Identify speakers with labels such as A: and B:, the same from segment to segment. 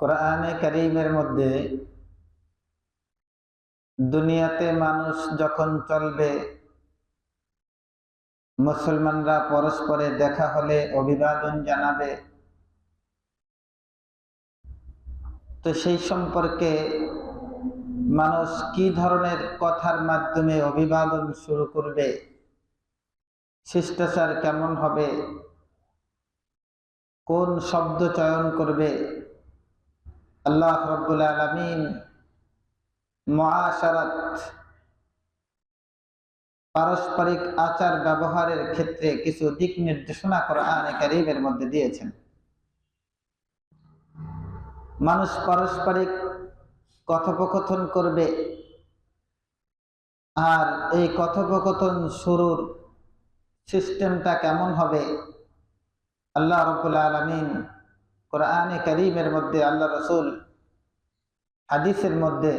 A: কোরআনে করিমের মধ্যে দুনিয়াতে মানুষ যখন চলবে, মুসলমানরা পরস্পরে দেখা হলে অভিবাদন জানাবে। তো সেই সম্পর্কে মানুষ কি ধরনের কথার মাধ্যমে অভিবাদন শুরু করবে, শিষ্টাচার কেমন হবে, কোন শব্দ চয়ন করবে আল্লাহ রব্বুল আলমিন মহাসারাত পারস্পরিক আচার ব্যবহারের ক্ষেত্রে কিছু দিক নির্দেশনা কোরআনে কারিমের মধ্যে দিয়েছেন। মানুষ পারস্পরিক কথোপকথন করবে আর এই কথোপকথন শুরুর সিস্টেমটা কেমন হবে? আল্লাহ রবুল্লা আলমিন কোরআনে করিমের মধ্যে, আল্লাহ রসুল হাদিসের মধ্যে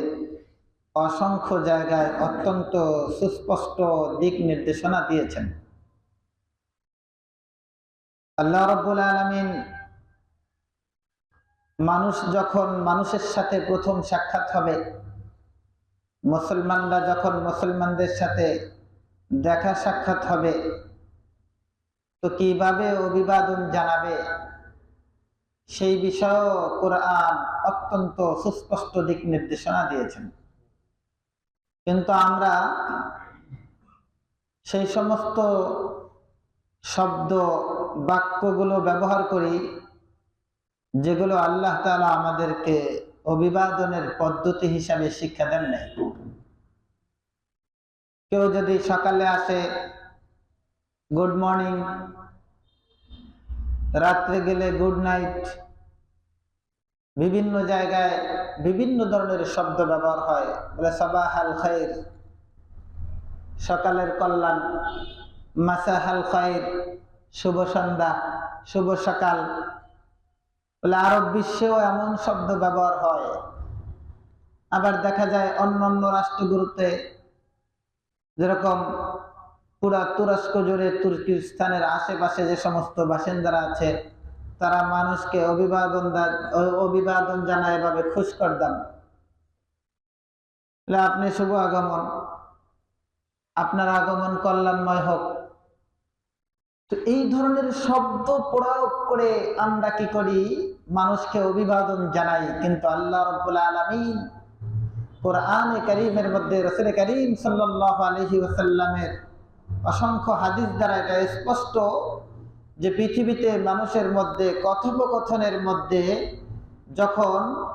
A: অসংখ্য জায়গায় অত্যন্ত সুস্পষ্ট দিক নির্দেশনা দিয়েছেন। আল্লাহ রব্বুল আলমিন মানুষ যখন মানুষের সাথে প্রথম সাক্ষাৎ হবে, মুসলমানরা যখন মুসলমানদের সাথে দেখা সাক্ষাৎ হবে, তো কীভাবে অভিবাদন জানাবে? সেই বিষয়েও কোরআন অত্যন্ত সুস্পষ্ট দিক নির্দেশনা দিয়েছেন। কিন্তু আমরা সেই সমস্ত শব্দ বাক্যগুলো ব্যবহার করি, যেগুলো আল্লাহ তালা আমাদেরকে অভিবাদনের পদ্ধতি হিসাবে শিক্ষা দেন নাই। কেউ যদি সকালে আসে, গুড মর্নিং রাত্রে গেলে গুড নাইট বিভিন্ন জায়গায় বিভিন্ন ধরনের শব্দ ব্যবহার হয়। বলে সবাহাল খাইর, সকালের কল্যাণ মাসাহাল খাইর, শুভ সন্ধ্যা, শুভ সকাল। বলে আরব বিশ্বেও এমন শব্দ ব্যবহার হয়। আবার দেখা যায় অন্য অন্য রাষ্ট্রগুলোতে যেরকম পুরা তুরস্ক জুড়ে তুর্কিস্তানের আশেপাশে যে সমস্ত বাসিন্দারা আছে, তারা মানুষকে অভিবাদন অভিবাদন জানায় এভাবে খুশ করদাম আপনি শুভ আগমন। আপনার আগমন কল্যাণময় হোক। তো এই ধরনের শব্দ প্রয়োগ করে আমরা কি করি? মানুষকে অভিবাদন জানাই। কিন্তু আল্লাহ রব্বুল আলমিন কোরআনে করিমের মধ্যে রসুল করিম সাল্লাহ আলহি ওসাল্লামের অসংখ্য হাদিস দ্বারা এটা স্পষ্ট যে পৃথিবীতে মানুষের মধ্যে, কথোপকথনের মধ্যে যখন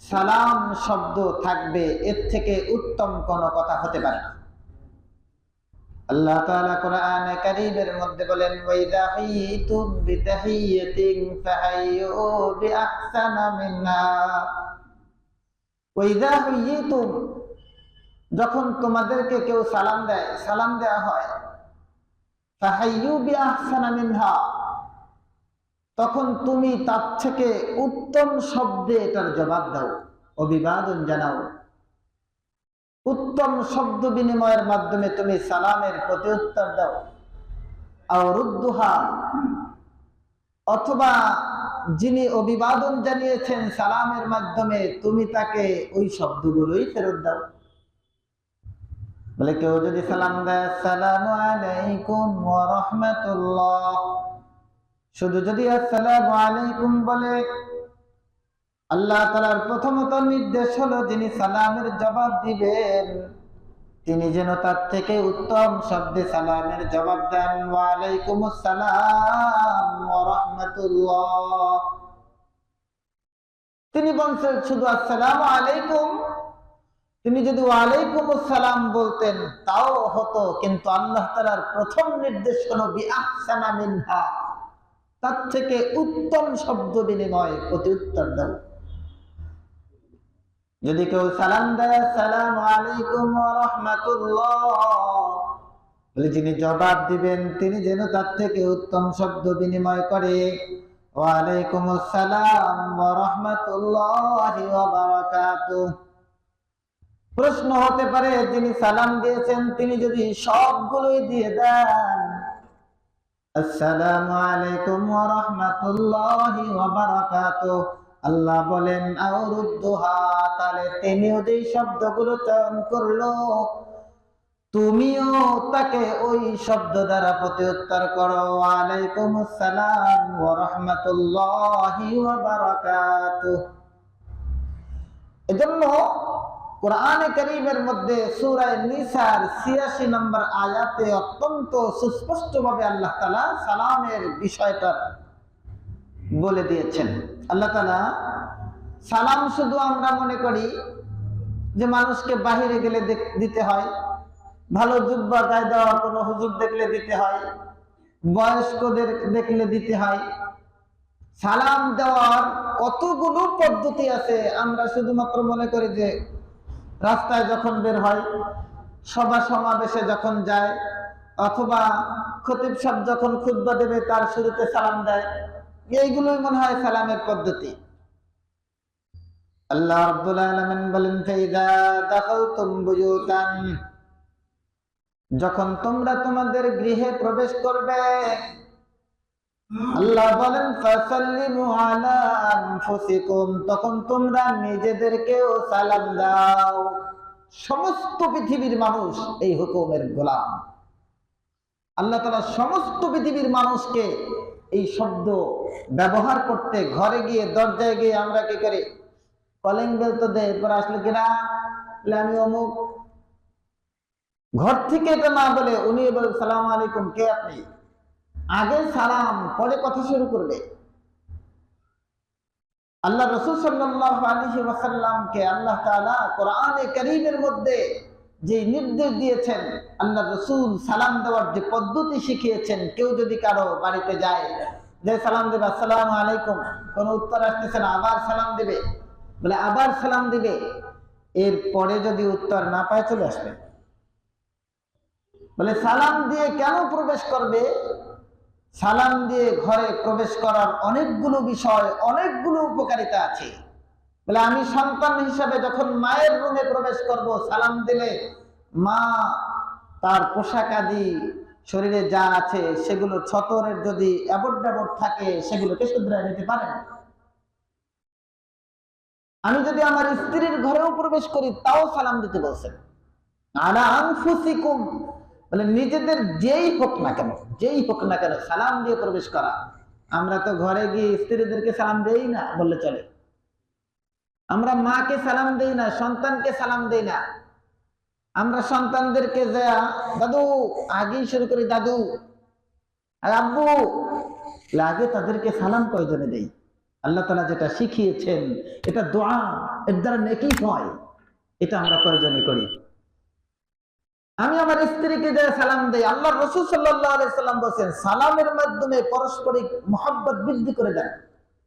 A: সালাম শব্দ থাকবে, এর থেকে উত্তম কোনো কথা হতে পারে না। আল্লাহ মধ্যে বলেন যখন তোমাদেরকে কেউ সালাম দেয়, সালাম দেওয়া হয় মিনহা, তখন তুমি তার থেকে উত্তম শব্দে এটার জবাব দাও, অভিবাদন জানাও। উত্তম শব্দ বিনিময়ের মাধ্যমে তুমি সালামের প্রতি উত্তর দাও। আরুদ্দুহা অথবা যিনি অভিবাদন জানিয়েছেন সালামের মাধ্যমে তুমি তাকে ওই শব্দগুলোই ফেরত দাও। বলে কেউ যদি সালাম দেয়, সালাম আলাইকুম রাহমাতুল্লাহ। শুধু যদি আসসালাম আলাইকুম বলে, আল্লাহ তালার প্রথমত নির্দেশ হলো যিনি সালামের জবাব দিবেন, তিনি যেন তার থেকে উত্তম শব্দে সালামের জবাব দেন ওয়ালাইকুম আসসালাম তিনি বলছেন, শুধু আসসালাম আলাইকুম তিনি যদি ওয়ালাইকুম আসসালাম বলতেন, তাও হতো, কিন্তু আল্লাহ তালার প্রথম নির্দেশ হলো মিনহা। তার থেকে উত্তম শব্দ বিনিময় প্রতি উত্তর দাও যদি কেউ সালাম দেয়, সালাম আলাইকুম রহমাতুল্লাহ। বলে যিনি জবাব দিবেন, তিনি যেন তার থেকে উত্তম শব্দ বিনিময় করে। ওয়ালাইকুম আসসালাম রহমতুল্লাহ প্রশ্ন হতে পারে, যিনি সালাম দিয়েছেন, তিনি যদি সবগুলোই দিয়ে দেন। আসসালামু আলাইকুম ওয়া রাহমাতুল্লাহি ওয়া আল্লাহ বলেন, আউরুদ্দোহা তাহলে শব্দগুলো চয়ন করল, তুমিও তাকে ওই শব্দ দ্বারা প্রতি উত্তর করো। আলাইকুম আসসালাম ওয়া রাহমাতুল্লাহি ওয়া এজন্য কোরআনে করিমের মধ্যে সূরা নিসার 86 নম্বর আয়াতে অত্যন্ত সুস্পষ্টভাবে আল্লাহ তাআলা সালামের বিষয়টা বলে দিয়েছেন। আল্লাহ তাআলা সালাম শুধু আমরা মনে করি যে মানুষকে বাহিরে গেলে দিতে হয়, ভালো জুব্বা গায়ে দেওয়া, কোনো হুজুর দেখলে দিতে হয়, বয়স্কদের দেখলে দিতে হয়। সালাম দেওয়ার কতগুলো পদ্ধতি আছে, আমরা শুধুমাত্র মনে করি যে রাস্তায় যখন বের হয়, সভা সমাবেশে যখন যায়, অথবা খতিব সাহেব যখন খুতবা দেবে, তার শুরুতে সালাম দেয়, এইগুলোই মনে হয় সালামের পদ্ধতি। আল্লাহ বলেন যখন তোমরা তোমাদের গৃহে প্রবেশ করবে আল্লাহ বলেন, ফাসাল্লিমু আলা আনফুসিকুম তখন তোমরা নিজেদেরকেও সালাম দাও। সমস্ত পৃথিবীর মানুষ এই হুকুমের গোলাম। আল্লাহ তাআলা সমস্ত পৃথিবীর মানুষকে এই শব্দ ব্যবহার করতে ঘরে গিয়ে, দরজায় গিয়ে আমরা কি করি? কলিং বেল তো দেয় এরপর আসলে কিনা আমি অমুক। ঘর থেকে এটা না বলে উনি বলে, সালাম আলাইকুম, কে আপনি? আগে সালাম, পরে কথা শুরু করবে। আল্লাহ রসুল ওয়াসাল্লামকে আল্লাহ কোরআনে কারীমের মধ্যে যে নির্দেশ দিয়েছেন, আল্লাহ রসুল সালাম দেওয়ার যে পদ্ধতি শিখিয়েছেন, কেউ যদি কারও বাড়িতে যায়, যে সালাম দেবে, আসসালামু আলাইকুম কোন উত্তর আসতেছে না, আবার সালাম দেবে বলে, আবার সালাম দিবে এর পরে যদি উত্তর না পায়, চলে আসবে। বলে, সালাম দিয়ে কেন প্রবেশ করবে? সালাম দিয়ে ঘরে প্রবেশ করার অনেকগুলো বিষয়, অনেকগুলো উপকারিতা আছে। বলে আমি সন্তান হিসাবে যখন মায়ের রুমে প্রবেশ করব, সালাম দিলে মা তার পোশাক আদি, শরীরে যা আছে সেগুলো ছতরের যদি অ্যাবট ড্যাবট থাকে, সেগুলোকে শুধরায় নিতে পারেন আমি যদি আমার স্ত্রীর ঘরেও প্রবেশ করি, তাও সালাম দিতে বলছেন। আলা আনফুসিকুম বলে নিজেদের যেই হোক না কেন, যেই হোক না কেন সালাম দিয়ে প্রবেশ করা। আমরা তো ঘরে গিয়ে স্ত্রীদেরকে সালাম দেই না, বললে চলে। আমরা মাকে সালাম দেই না, সন্তানকে সালাম দেই না। আমরা সন্তানদেরকে যা, দাদু, আগেই শুরু করি, দাদু। আর আব্বু। লাগে তাদেরকে সালাম কয়জনে দেই? আল্লাহ তালা যেটা শিখিয়েছেন, এটা দোয়া, এর দ্বারা নেকি হয়। এটা আমরা কয়জনে করি? আমি আমার স্ত্রীকে যে সালাম দেই আল্লাহ রসুল সাল্লাম বলছেন, সালামের মাধ্যমে পারস্পরিক মহাব্বত বৃদ্ধি করে দেন।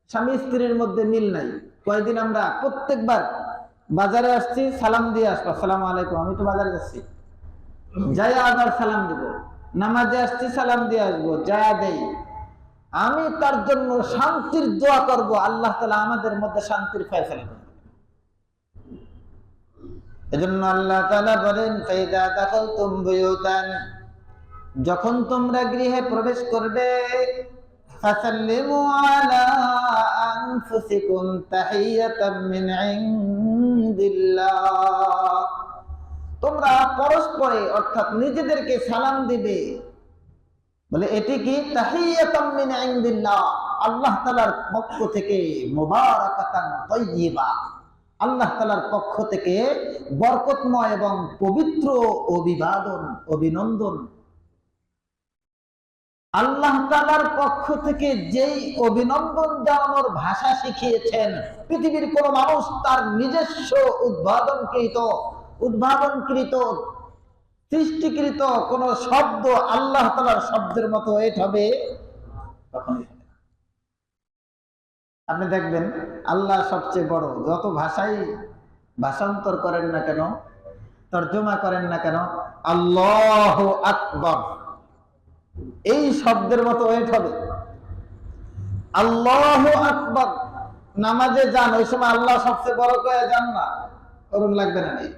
A: স্বামী স্ত্রীর মধ্যে মিল নাই। কয়েকদিন আমরা প্রত্যেকবার বাজারে আসছি, সালাম দিয়ে আসব। সালাম আলাইকুম, আমি তো বাজারে যাচ্ছি। যাই আবার সালাম দিব। নামাজে আসছি, সালাম দিয়ে আসব, যা দেই। আমি তার জন্য শান্তির দোয়া করব। আল্লাহ তালা আমাদের মধ্যে শান্তির ফয়সলা এজন্য আল্লাহ তাআলা বলেন, ফাইদা দাখালতুম বুয়ুতান। যখন তোমরা গৃহে প্রবেশ করবে, ফাসাল্লিমু আলা আনফুসিকুম তাহিয়াতাম মিন ইনদিল্লাহ। তোমরা পরস্পরে, অর্থাৎ নিজেদেরকে সালাম দিবে। বলে, এটি কি? তাহিয়াতাম মিন ইনদিল্লাহ। আল্লাহ তাআলার পক্ষ থেকে মুবারাকাতান তাইয়্যিবা আল্লাহ তালার পক্ষ থেকে বরকতময় এবং পবিত্র অভিবাদন, অভিনন্দন আল্লাহ তালার পক্ষ থেকে যেই অভিনন্দন জানানোর ভাষা শিখিয়েছেন, পৃথিবীর কোন মানুষ তার নিজস্ব উদ্ভাবনকৃত উদ্ভাবনকৃত, সৃষ্টিকৃত কোন শব্দ আল্লাহ তালার শব্দের মতো এট হবে কখনোই হবে না। আপনি দেখবেন, আল্লাহ সবচেয়ে বড়, যত ভাষাই ভাষান্তর করেন না কেন, তর্জমা করেন না কেন, আল্লাহ আকবর। এই শব্দের মতো ওয়েট হবে। আল্লাহ আকবর। নামাজে যান, ওই সময় আল্লাহ সবচেয়ে বড় করে যান না, করুন লাগবে না। নেই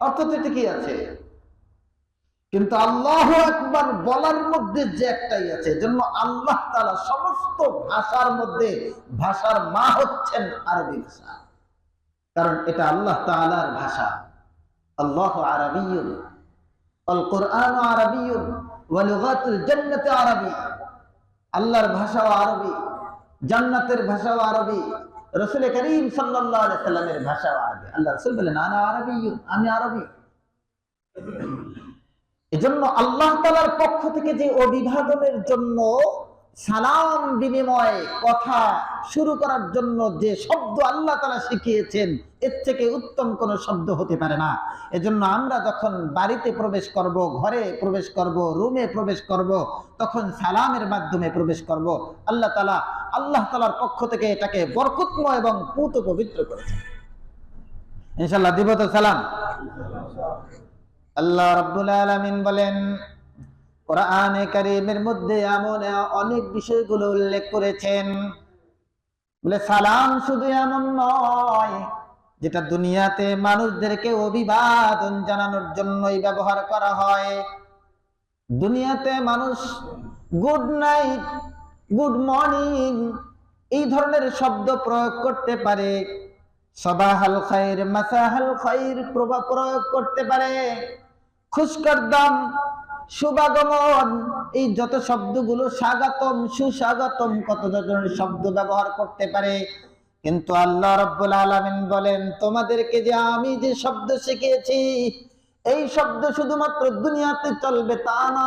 A: অর্থ ঠিকই আছে? কিন্তু আল্লাহ একবার বলার মধ্যে যে একটাই আছে জন্য আল্লাহ তালা সমস্ত ভাষার মধ্যে ভাষার মা হচ্ছেন আরবি ভাষা। কারণ এটা আল্লাহ তালার ভাষা। আল্লাহ আরবিয়ুন আল কোরআন আরবিয়ুন ওয়ালুগাতুল জান্নাতে আরবি। আল্লাহর ভাষাও আরবি, জান্নাতের ভাষাও আরবি রসুল করিম সাল্লামের ভাষাও আরবি। আল্লাহ রসুল বলেন, আনা আরবিয়ুন, আমি আরবি। এজন্য আল্লাহ তালার পক্ষ থেকে যে অভিবাদনের জন্য সালাম বিনিময় কথা শুরু করার জন্য যে শব্দ আল্লাহ তালা শিখিয়েছেন, এর থেকে উত্তম কোন শব্দ হতে পারে না। এজন্য আমরা যখন বাড়িতে প্রবেশ করব, ঘরে প্রবেশ করব, রুমে প্রবেশ করব, তখন সালামের মাধ্যমে প্রবেশ করব, আল্লাহ তালা আল্লাহ তালার পক্ষ থেকে এটাকে বরকতময় এবং পুত পবিত্র করেছে ইনশাল্লাহ দিব তো সালাম? আল্লাহ রাব্বুল আলামিন বলেন, কোরআনে কারীমের মধ্যে এমন অনেক বিষয়গুলো উল্লেখ করেছেন। বলে, সালাম শুধু এমন নয়, যেটা দুনিয়াতে মানুষদেরকে অভিবাদন জানানোর জন্যই ব্যবহার করা হয়। দুনিয়াতে মানুষ গুড নাইট, গুড মর্নিং এই ধরনের শব্দ প্রয়োগ করতে পারে। সবাহাল খায়ের মাসাহাল খায়ের প্রভাব প্রয়োগ করতে পারে। খুশকর দাম শুভাগমন এই যত শব্দগুলো স্বাগতম, সুস্বাগতম, কত ধরনের শব্দ ব্যবহার করতে পারে? কিন্তু আল্লাহ রব্বুল আলামিন বলেন, তোমাদেরকে যে আমি যে শব্দ শিখিয়েছি, এই শব্দ শুধুমাত্র দুনিয়াতে চলবে তা না।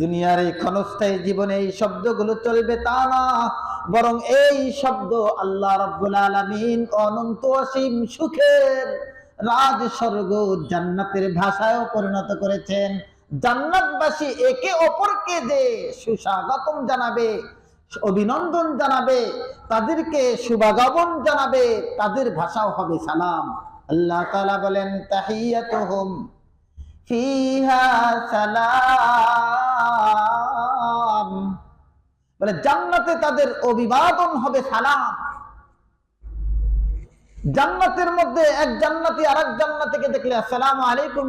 A: দুনিয়ার এই ক্ষণস্থায়ী জীবনে এই শব্দগুলো চলবে তা না। বরং এই শব্দ আল্লাহ রব্বুল আলামিন অনন্ত অসীম সুখের রাজ স্বর্গ জান্নাতের ভাষায়ও পরিণত করেছেন। জান্নাতবাসী একে অপরকে যে সুস্বাগতম জানাবে, অভিনন্দন জানাবে, তাদেরকে শুভাগমন জানাবে, তাদের ভাষাও হবে সালাম। আল্লাহ তাআলা বলেন, তাহিয়াতুহুম ফিহা সালাম। বলে, জান্নাতে তাদের অভিবাদন হবে সালাম। জান্নাতের মধ্যে এক জান্নাতি আর এক জান্নাতিকে দেখলে, আসসালামু আলাইকুম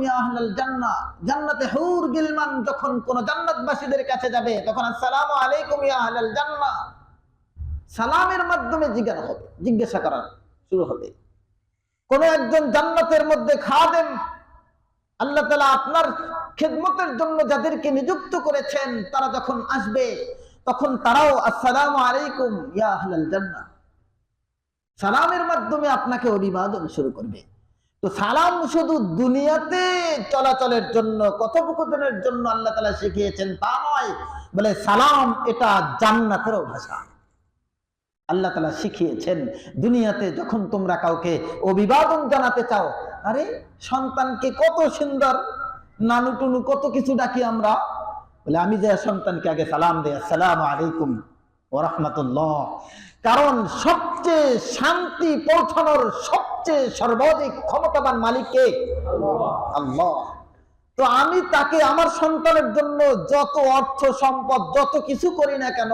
A: জান্নাহ জান্নাতে হুর গিলমান যখন কোন জান্নাতবাসীদের কাছে যাবে, তখন, আসসালামু আলাইকুম জান্নাহ সালামের মাধ্যমে জিজ্ঞাসা হবে, জিজ্ঞাসা করা শুরু হবে। কোন একজন জান্নাতের মধ্যে খাদেম, আল্লাহ তালা আপনার খেদমতের জন্য যাদেরকে নিযুক্ত করেছেন, তারা যখন আসবে, তখন তারাও, আসসালামু আলাইকুম ইয়া আহলাল জান্নাহ সালামের মাধ্যমে আপনাকে অভিবাদন শুরু করবে। তো সালাম শুধু দুনিয়াতে চলাচলের জন্য, কথোপকথনের জন্য আল্লাহ তালা শিখিয়েছেন তা নয়, বলে সালাম এটা জান্নাতেরও ভাষা। আল্লাহ তালা শিখিয়েছেন, দুনিয়াতে যখন তোমরা কাউকে অভিবাদন জানাতে চাও, আরে সন্তানকে কত সুন্দর নানু টুনু কত কিছু ডাকি আমরা, বলে আমি যে সন্তানকে আগে সালাম দেয় আসসালাম আলাইকুম। ওরহমতুল্লাহ কারণ সবচেয়ে শান্তি পৌঁছানোর সবচেয়ে সর্বাধিক ক্ষমতাবান মালিককে আল্লাহ। তো আমি তাকে আমার সন্তানের জন্য যত অর্থ সম্পদ, যত কিছু করি না কেন,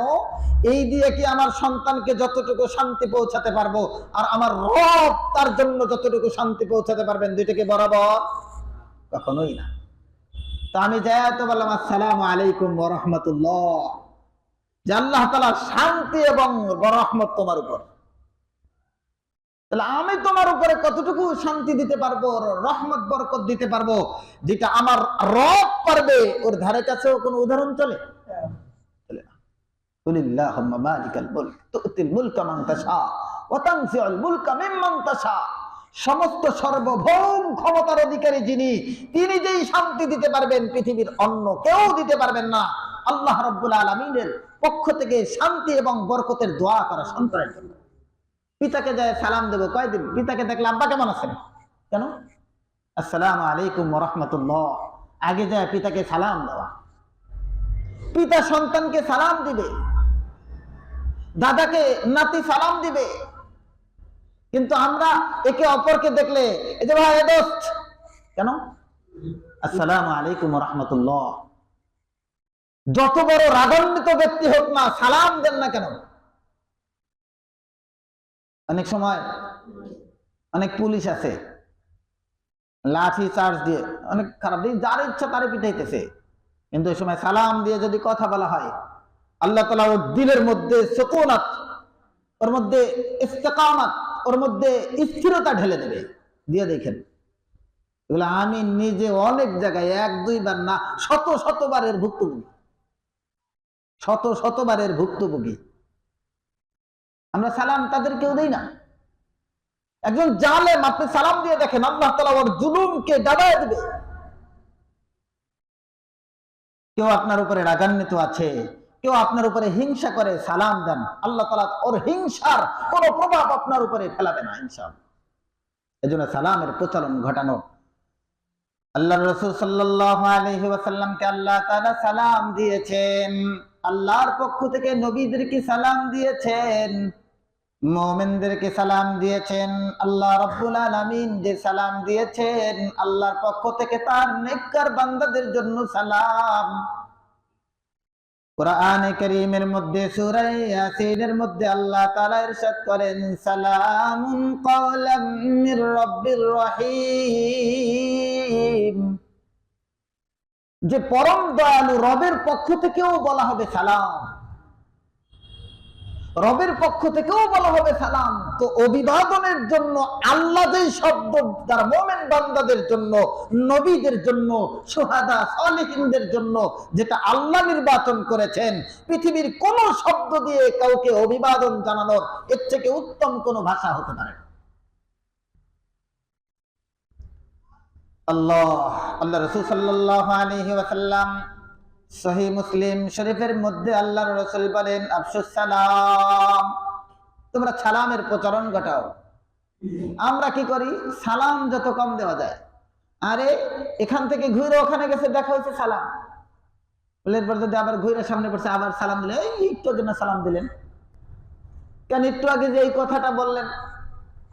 A: এই দিয়ে কি আমার সন্তানকে যতটুকু শান্তি পৌঁছাতে পারব আর আমার রব তার জন্য যতটুকু শান্তি পৌঁছাতে পারবেন, দুইটাকে বরাবর কখনোই না। তো আমি যাই তো বললাম, আসসালাম আলাইকুম রহমতুল্লাহ। যে আল্লাহ তালা শান্তি এবং রহমত তোমার উপর। তাহলে আমি তোমার উপরে কতটুকু শান্তি দিতে পারব রহমত, বরকত দিতে পারব, যেটা আমার রব পারবে ওর ধারে কাছেও কোনো উদাহরণ চলে? সমস্ত সর্বভৌম ক্ষমতার অধিকারী যিনি, তিনি যেই শান্তি দিতে পারবেন, পৃথিবীর অন্য কেউ দিতে পারবেন না। আল্লাহ রব্বুল আলমিনের পক্ষ থেকে শান্তি এবং বরকতের দোয়া করা সন্তানের জন্য। পিতাকে যায় সালাম দেবো, কয়দিন? পিতাকে দেখলে, আব্বা, কেমন আছেন? কেন? আসসালাম আলাইকুম রহমতুল্লাহ। আগে যায় পিতাকে সালাম দেওয়া। পিতা সন্তানকে সালাম দিবে। দাদাকে নাতি সালাম দিবে। কিন্তু আমরা একে অপরকে দেখলে, এই যে ভাই দোস্ত। কেন? আসসালাম আলাইকুম রহমতুল্লাহ। যত বড় রাগান্বিত ব্যক্তি হোক না, সালাম দেন না কেন? অনেক সময় অনেক পুলিশ আছে, লাঠি, চার্জ দিয়ে, অনেক খারাপ দিন যার ইচ্ছা তারে পিঠাইতেছে কিন্তু ওই সময় সালাম দিয়ে যদি কথা বলা হয়, আল্লাহ তালা ওর দিলের মধ্যে সকোনাত, ওর মধ্যে ইস্তেকামাত, ওর মধ্যে স্থিরতা ঢেলে দেবে। দিয়ে দেখেন, এগুলো আমি নিজে অনেক জায়গায় এক, দুইবার না, শত, শতবারের ভুক্তভোগী। শত শতবারের ভুক্তভোগী। আমরা সালাম তাদের কেউ দেই না। একজন জালেম, আপনি সালাম দিয়ে দেখেন, আল্লাহ তালা ওর জুলুমকে ডাবায় দেবে। কেউ আপনার উপরে রাগান্বিত আছে, কেউ আপনার উপরে হিংসা করে সালাম দেন, আল্লাহ তালা ওর হিংসার কোন প্রভাব আপনার উপরে ফেলাবে না ইনশাল এজন্য সালামের প্রচলন ঘটানো। আল্লাহ রসুল সাল্লাহ আলহিহাসাল্লামকে আল্লাহ তাআলা সালাম দিয়েছেন। আল্লাহর পক্ষ থেকে নবীদেরকে সালাম দিয়েছেন, মোমেনদেরকে সালাম দিয়েছেন, আল্লাহ রব্বুল আলামিন যে সালাম দিয়েছেন, আল্লাহর পক্ষ থেকে তার নেককার বান্দাদের জন্য সালাম। কোরআনে মধ্যে মধ্যে আল্লাহ করেন, সালামুন রহিম। যে পরম দয়ালু রবের পক্ষ থেকেও বলা হবে সালাম। রবের পক্ষ থেকেও বলা হবে সালাম। তো অভিবাদনের জন্য আল্লাহ শব্দ তার মোমেন বান্দাদের জন্য, নবীদের জন্য, সোহাদা সালেহিনদের জন্য, যেটা আল্লাহ নির্বাচন করেছেন, পৃথিবীর কোন শব্দ দিয়ে কাউকে অভিবাদন জানানোর এর থেকে উত্তম কোনো ভাষা হতে পারে না। আল্লাহ আল্লাহ রসুল সাল্লাহ মুসলিম শরীফের মধ্যে আল্লাহ রসুল বলেন, আফসুস, সালাম। তোমরা সালামের প্রচলন ঘটাও। আমরা কি করি? সালাম যত কম দেওয়া যায়। আরে, এখান থেকে ঘুরে ওখানে গেছে, দেখা হয়েছে সালাম। এরপর যদি আবার ঘুরে সামনে পড়ছে, আবার সালাম দিলে, এই একটু জন্য সালাম দিলেন। কেন, একটু আগে যে এই কথাটা বললেন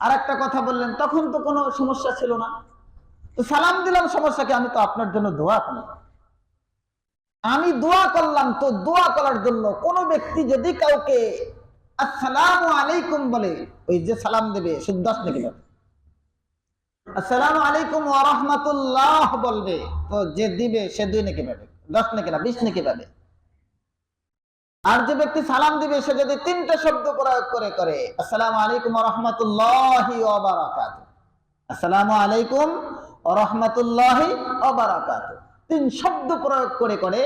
A: আর একটা কথা বললেন, তখন তো কোনো সমস্যা ছিল না। সালাম দিলাম সমস্যা কি আমি তো আপনার জন্য দোয়া করলাম আমি দোয়া করলাম তো দোয়া করার জন্য কোন ব্যক্তি যদি কাউকে আসসালাম আলাইকুম বলে, ওই যে সালাম দেবে নাকি আসসালাম আলাইকুম বলবে, তো যে দিবে, সে দুই নাকি পাবে, দশ নাকি না, বিশ নাকি পাবে। আর যে ব্যক্তি সালাম দিবে, সে যদি তিনটা শব্দ প্রয়োগ করে করে, আসসালাম আলাইকুম রহমতুল্লাহ আসসালামু আলাইকুম রহমতুল্লাহ তিন শব্দ প্রয়োগ করে করে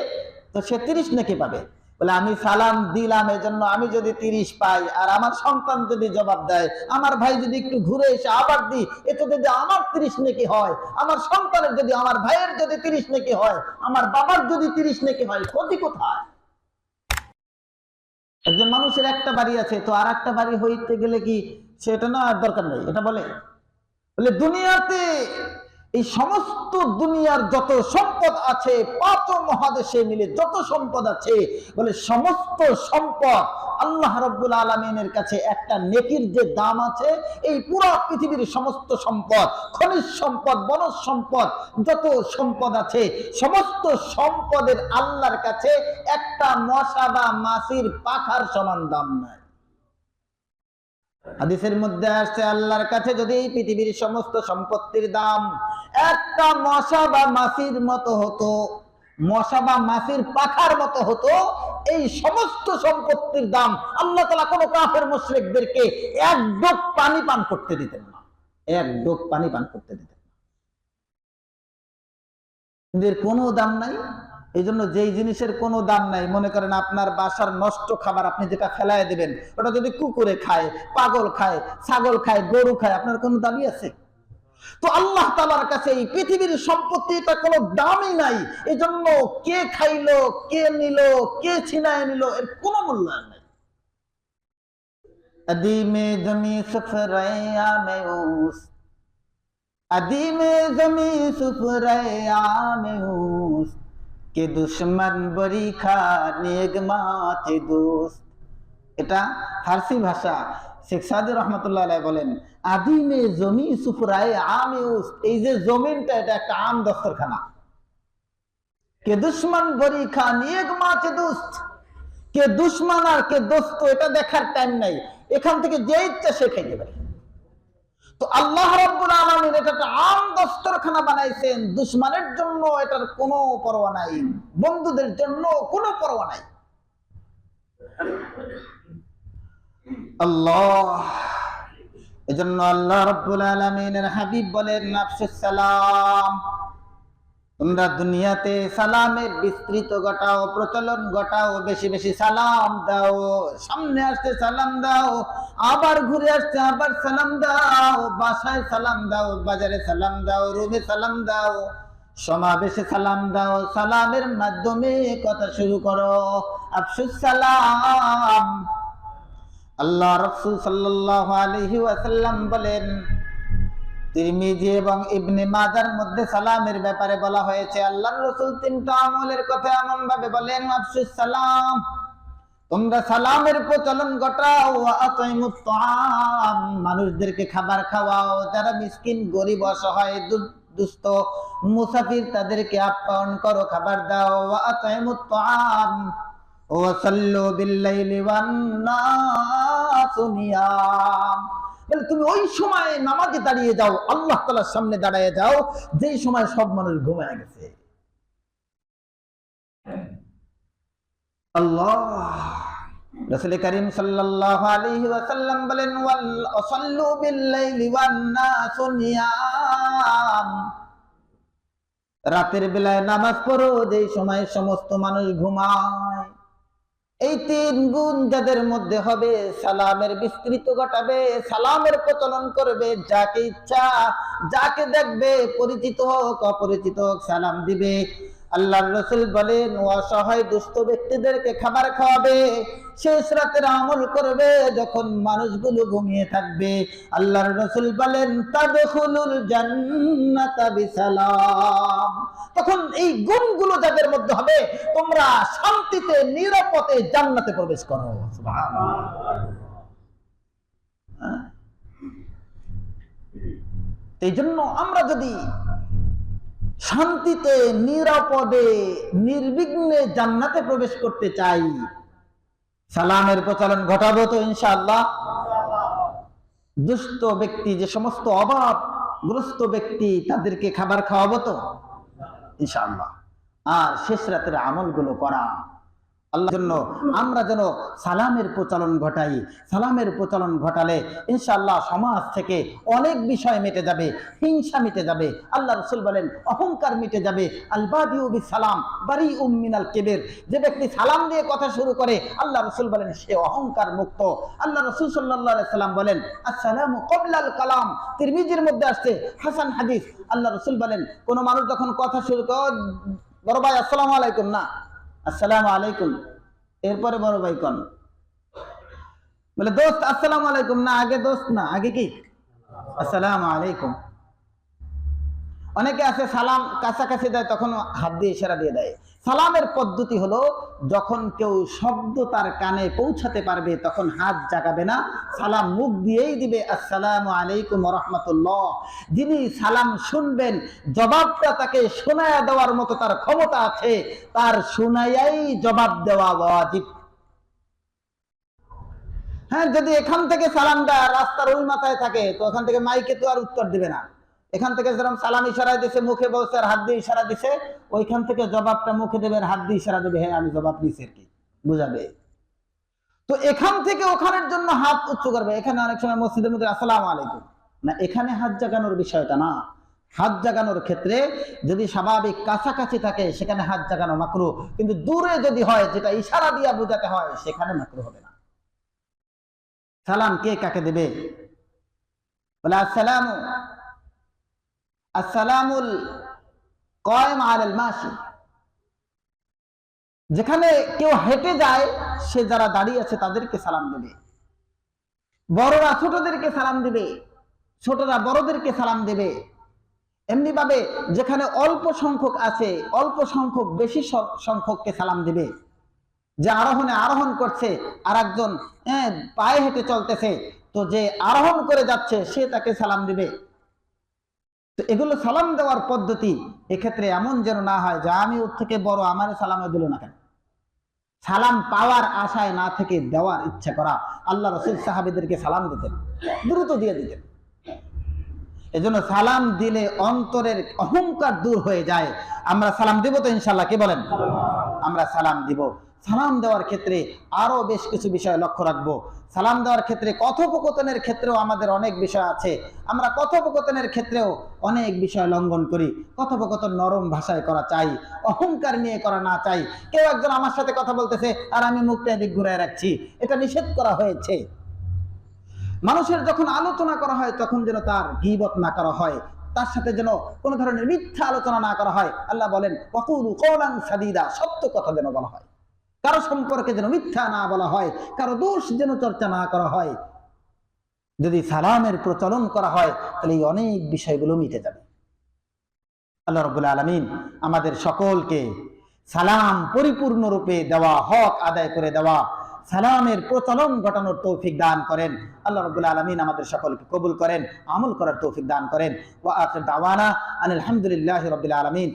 A: তো সে তিরিশ নাকি পাবে। বলে, আমি সালাম দিলাম এই জন্য আমি যদি তিরিশ পাই আর আমার সন্তান যদি জবাব দেয়, আমার ভাই যদি একটু ঘুরে এসে আবার দিই এতে যদি আমার তিরিশ নাকি হয়, আমার সন্তানের যদি, আমার ভাইয়ের যদি তিরিশ নাকি হয়, আমার বাবার যদি তিরিশ নাকি হয়, ক্ষতি কোথায়? একজন মানুষের একটা বাড়ি আছে, তো আর একটা বাড়ি হইতে গেলে কি সেটা না দরকার নেই? এটা বলে। বলে, দুনিয়াতে এই সমস্ত দুনিয়ার যত সম্পদ আছে পাঁচ মহাদেশে মিলে যত সম্পদ আছে, বলে সমস্ত সম্পদ আল্লাহ রব্বুল আলমিনের কাছে একটা নেকির যে দাম আছে, এই পুরো পৃথিবীর সমস্ত সম্পদ, খনিজ সম্পদ, বনজ সম্পদ, যত সম্পদ আছে, সমস্ত সম্পদের আল্লাহর কাছে একটা মশা বা মাসির পাখার সমান দাম নাই। হাদিসের মধ্যে আসছে, আল্লাহর কাছে যদি এই পৃথিবীর সমস্ত সম্পত্তির দাম একটা মশা বা মাসির মতো হতো, মশা বা মাসির পাখার মতো হতো, এই সমস্ত সম্পত্তির দাম আল্লাহ তালা কোনো কাফের মুশ্রিকদেরকে এক ডোক পানি পান করতে দিতেন না। এক ডোক পানি পান করতে দিতেন এর কোনো দাম নাই এই জন্য যেই জিনিসের কোনো দাম নাই, মনে করেন আপনার বাসার নষ্ট খাবার আপনি যেটা ফেলায় দেবেন, ওটা যদি কুকুরে খায়, পাগল খায়, ছাগল খায়, গরু খায়, আপনার কোনো দাবি আছে? তো আল্লাহ তালার কাছে এই পৃথিবীর সম্পত্তি এটা কোনো দামই নাই। এজন্য কে খাইলো, কে নিল, কে ছিনায় নিল, এর কোন মূল্যায়ন নাই। এটা ফার্সি ভাষা। শেখ সাদি রহমতুল্লাহ আলাই বলেন, আদিমে জমি সুফরায় আমে এই যে জমিনটা, এটা একটা আম দস্তরখানা। কে দুশ্মন বরি খা নেগমাতে দোস্ত। কে দুশ্মন আর কে দোস্ত, এটা দেখার টাইম নাই। এখান থেকে যে ইচ্ছা সে খাইতে পারে তো আল্লাহ রাব্বুল আলামিন এটা একটা আম দস্তরখানা বানাইছেন। দুশ্মনের জন্য এটার কোনো পরোয়া নাই। বন্ধুদের জন্য কোনো পরোয়া নাই। আল্লাহ। এজন্য আল্লাহ রাব্বুল আলামিনের হাবিব বলেন নাফসুস সালাম। তোমরা দুনিয়াতে সালামের বিস্তৃত ঘটাও, প্রচলন ঘটাও, বেশি বেশি সালাম দাও। সামনে আসতে সালাম দাও, আবার ঘুরে আসতে আবার সালাম দাও। বাসায় সালাম দাও, বাজারে সালাম দাও, রুমে সালাম দাও। সমাবেশে সালাম দাও, সালামের মাধ্যমে কথা শুরু করো। আফসুস, সালাম। আল্লাহ রসুল সাল্লাল্লাহু আলাইহি ওয়াসাল্লাম বলেন, তিরমিজি এবং ইবনে মাজার মধ্যে সালামের ব্যাপারে বলা হয়েছে আল্লাহ রসুল তিনটা আমলের কথা এমন ভাবে বলেন, আফসুস সালাম, তোমরা সালামের প্রচলন ঘটাও মানুষদেরকে খাবার খাওয়াও, যারা মিসকিন, গরিব, অসহায় দুস্থ, মুসাফির, তাদেরকে আপ্যায়ন করো, খাবার দাও, ওয়া তুমি ওই সময় নামাজে দাঁড়িয়ে যাও, আল্লাহ তালার সামনে দাঁড়িয়ে যাও, যেই সময় সব মানুষ ঘুমায় গেছে। আল্লাহ রাতের বেলায় নামাজ পড়ো, যেই সময় সমস্ত মানুষ ঘুমায়। এই তিন গুণ যাদের মধ্যে হবে, সালামের বিস্তৃত ঘটাবে, সালামের প্রচলন করবে, যাকে ইচ্ছা, যাকে দেখবে, পরিচিত হোক, অপরিচিত হোক, সালাম দিবে। আল্লাহর রসুল বলেন, অসহায় দুস্থ ব্যক্তিদেরকে খাবার খাওয়াবে শেষ রাতের আমল করবে, যখন মানুষগুলো ঘুমিয়ে থাকবে। আল্লাহর রসুল বলেন, তাদখুলুল তখন এই গুণগুলো যাদের মধ্যে হবে, তোমরা শান্তিতে, নিরাপদে জান্নাতে প্রবেশ করো। হ্যাঁ? এই জন্য আমরা যদি শান্তিতে, নিরাপদে, নির্বিঘ্নে জান্নাতে প্রবেশ করতে চাই। সালামের প্রচলন ঘটাবো তো ইনশাআল্লাহ। দুষ্ট ব্যক্তি, যে সমস্ত অভাব গ্রস্ত ব্যক্তি, তাদেরকে খাবার খাওয়াবো তো? ইনশাআল্লাহ। আর শেষ রাতের আমলগুলো করা। আল্লাহর জন্য আমরা যেন সালামের প্রচলন ঘটাই। সালামের প্রচলন ঘটালে ইনশাআল্লাহ সমাজ থেকে অনেক বিষয় মিটে যাবে, হিংসা মিটে যাবে। আল্লাহ রসুল বলেন, অহংকার মিটে যাবে। আলবাদিউ বি সালাম বারি উম্মিনাল কেবের। যে ব্যক্তি সালাম দিয়ে কথা শুরু করে, আল্লাহ রসুল বলেন, সে অহংকার মুক্ত। আল্লাহ রসুল সাল্লাহ সাল্লাম বলেন, আসসালামু কবলাল কালাম। তিরমিজির মধ্যে আসছে হাসান হাদিস। আল্লাহ রসুল বলেন, কোন মানুষ যখন কথা শুরু কর, বড় ভাই, আসসালামু আলাইকুম। না। আসসালামু আলাইকুম। এরপরে বড় ভাই কন। বলে, দোস্ত, আসসালামু আলাইকুম। না, আগে দোস্ত না, আগে কি? আসসালামু আলাইকুম। অনেকে আছে সালাম কাছাকাছি দেয়, তখন হাত দিয়ে ইশারা দিয়ে দেয়। সালামের পদ্ধতি হলো, যখন কেউ শব্দ তার কানে পৌঁছাতে পারবে, তখন হাত জাগাবে না, সালাম মুখ দিয়েই দিবে, আসসালামু আলাইকুম রহমতুল্লাহ যিনি সালাম শুনবেন, জবাবটা তাকে শোনায়া দেওয়ার মতো তার ক্ষমতা আছে, তার শোনায়াই জবাব দেওয়া ওয়াজিব। হ্যাঁ যদি এখান থেকে সালামটা রাস্তার ওই মাথায় থাকে, তো ওখান থেকে মাইকে তো আর উত্তর দিবে না। এখান থেকে যেরকম সালাম ইশারা দিছে, মুখে বলছে আর হাত দিয়ে ইশারা দিছে, ওইখান থেকে জবাবটা মুখে দেবে আর হাত দিয়ে ইশারা দেবে হ্যাঁ আমি জবাব দিছি আর কি। বুঝাবে? তো এখান থেকে ওখানের জন্য হাত উচ্চ করবে। এখানে অনেক সময় মসজিদের মধ্যে আসসালাম আলাইকুম। না, এখানে হাত জাগানোর বিষয়টা না। হাত জাগানোর ক্ষেত্রে যদি স্বাভাবিক কাছাকাছি থাকে, সেখানে হাত জাগানো মাকরু। কিন্তু দূরে যদি হয়, যেটা ইশারা দিয়া বোঝাতে হয়, সেখানে মাকরু হবে না। সালাম কে কাকে দেবে? বলে, আসসালাম আসসালামুল কয়েম আলাল মাসি। যেখানে কেউ হেঁটে যায় সে যারা দাঁড়িয়ে আছে তাদেরকে সালাম দেবে। বড়রা ছোটদেরকে সালাম দেবে ছোটরা বড়দেরকে সালাম দেবে। এমনি ভাবে যেখানে অল্প সংখ্যক আছে অল্প সংখ্যক বেশি সংখ্যককে সালাম দেবে। যে আরোহণে আরোহণ করছে আর একজন হ্যাঁ, পায়ে হেঁটে চলতেছে তো যে আরোহণ করে যাচ্ছে সে তাকে সালাম দিবে। তো এগুলো সালাম দেওয়ার পদ্ধতি এক্ষেত্রে এমন যেন না হয় যে আমি ওর থেকে বড়, আমার সালামে দিল না কেন? সালাম পাওয়ার আশায় না থেকে দেওয়ার ইচ্ছা করা। আল্লাহ রসুল সাহাবিদেরকে সালাম দিতেন, দ্রুত দিয়ে দিতেন। এজন্য সালাম দিলে অন্তরের অহংকার দূর হয়ে যায়। আমরা সালাম দিব তো ইনশাল্লাহ কি বলেন? আমরা সালাম দিব। সালাম দেওয়ার ক্ষেত্রে আরও বেশ কিছু বিষয় লক্ষ্য রাখব। সালাম দেওয়ার ক্ষেত্রে কথোপকথনের ক্ষেত্রেও আমাদের অনেক বিষয় আছে। আমরা কথোপকথনের ক্ষেত্রেও অনেক বিষয় লঙ্ঘন করি। কথোপকথন নরম ভাষায় করা চাই, অহংকার নিয়ে করা না চাই। কেউ একজন আমার সাথে কথা বলতেছে, আর আমি মুখটা এদিক ঘুরে রাখছি। এটা নিষেধ করা হয়েছে। মানুষের যখন আলোচনা করা হয়, তখন যেন তার গিবত না করা হয়, তার সাথে যেন কোনো ধরনের মিথ্যা আলোচনা না করা হয়। আল্লাহ বলেন ককুলু কৌলাং সাদিদা সত্য কথা যেন বলা হয়। কারও সম্পর্কে যেন মিথ্যা না বলা হয়, কারও দোষ যেন চর্চা না করা হয়, যদি সালামের প্রচলন করা হয়, তাহলে এই অনেক বিষয়গুলো মিটে যাবে। আল্লাহ রবুল আলমিন আমাদের সকলকে সালাম পরিপূর্ণরূপে দেওয়া, হক আদায় করে দেওয়া, সালামের প্রচলন ঘটানোর তৌফিক দান করেন। আল্লাহ রবুল আলমিন আমাদের সকলকে কবুল করেন, আমল করার তৌফিক দান করেন। ওয়া আখির দাওয়ানা আনিল হামদুলিল্লাহি রাব্বিল আলামিন।